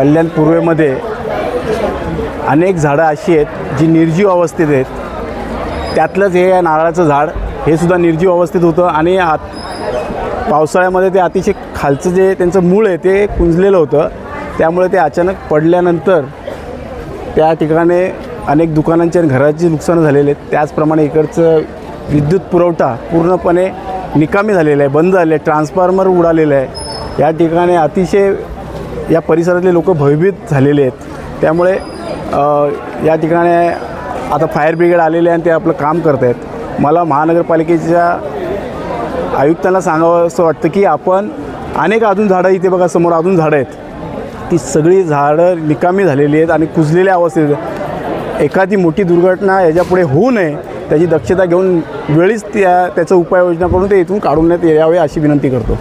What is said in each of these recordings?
कल्याण पूर्वेमध्ये अनेक झाडं अशी आहेत जी निर्जीव अवस्थेत आहेत. त्यातलंच हे आहे नारळाचं झाड हे सुद्धा निर्जीव अवस्थेत होतं आणि आत पावसाळ्यामध्ये ते अतिशय खालचं जे त्यांचं मूळ आहे ते कुंजलेलं होतं. त्यामुळे ते अचानक पडल्यानंतर त्या ठिकाणी अनेक दुकानांचे आणि घराचे नुकसान झालेले आहेत. त्याचप्रमाणे इकडचं विद्युत पुरवठा पूर्णपणे निकामी झालेला आहे बंद झाले आहे ट्रान्सफॉर्मर उडालेलं आहे. या ठिकाणी अतिशय या परिसरातले लोक भयभीत झालेले आहेत. त्यामुळे या ठिकाणी आता फायर ब्रिगेड आलेले आहे आणि ते आपलं काम करत आहेत. मला महानगरपालिकेच्या आयुक्तांना सांगावं असं वाटतं की आपण अनेक अजून झाडं इथे बघा समोर अजून झाडं आहेत. ती सगळी झाडं निकामी झालेली आहेत आणि कुजलेल्या अवस्थेत एखादी मोठी दुर्घटना याच्यापुढे होऊ नये त्याची दक्षता घेऊन वेळीच त्या त्याचं उपाययोजना करून ते इथून काढून यावे अशी विनंती करतो.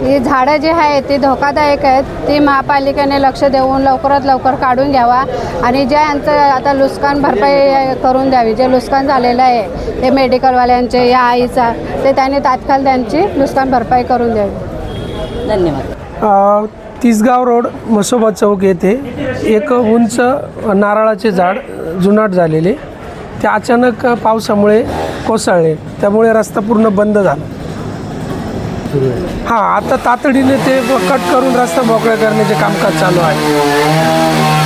ही झाडं जी आहेत ती धोकादायक आहेत. ती महापालिकेने लक्ष देऊन लवकरात लवकर काढून घ्यावा आणि ज्या यांचं आता नुकसान भरपाई करून द्यावी जे नुकसान झालेलं आहे ते मेडिकलवाल्यांचे या आईचा ते त्यांनी तात्काळ त्यांची नुकसान भरपाई करून द्यावी. धन्यवाद. तिसगाव रोड मसोबा चौक येथे एक उंच नारळाचे झाड जुनाट झालेले. ते अचानक पावसामुळे कोसळले. त्यामुळे रस्ता पूर्ण बंद झाला. हां आता तातडीने ते कट करून रस्ता मोकळा करण्याचे कामकाज चालू आहे.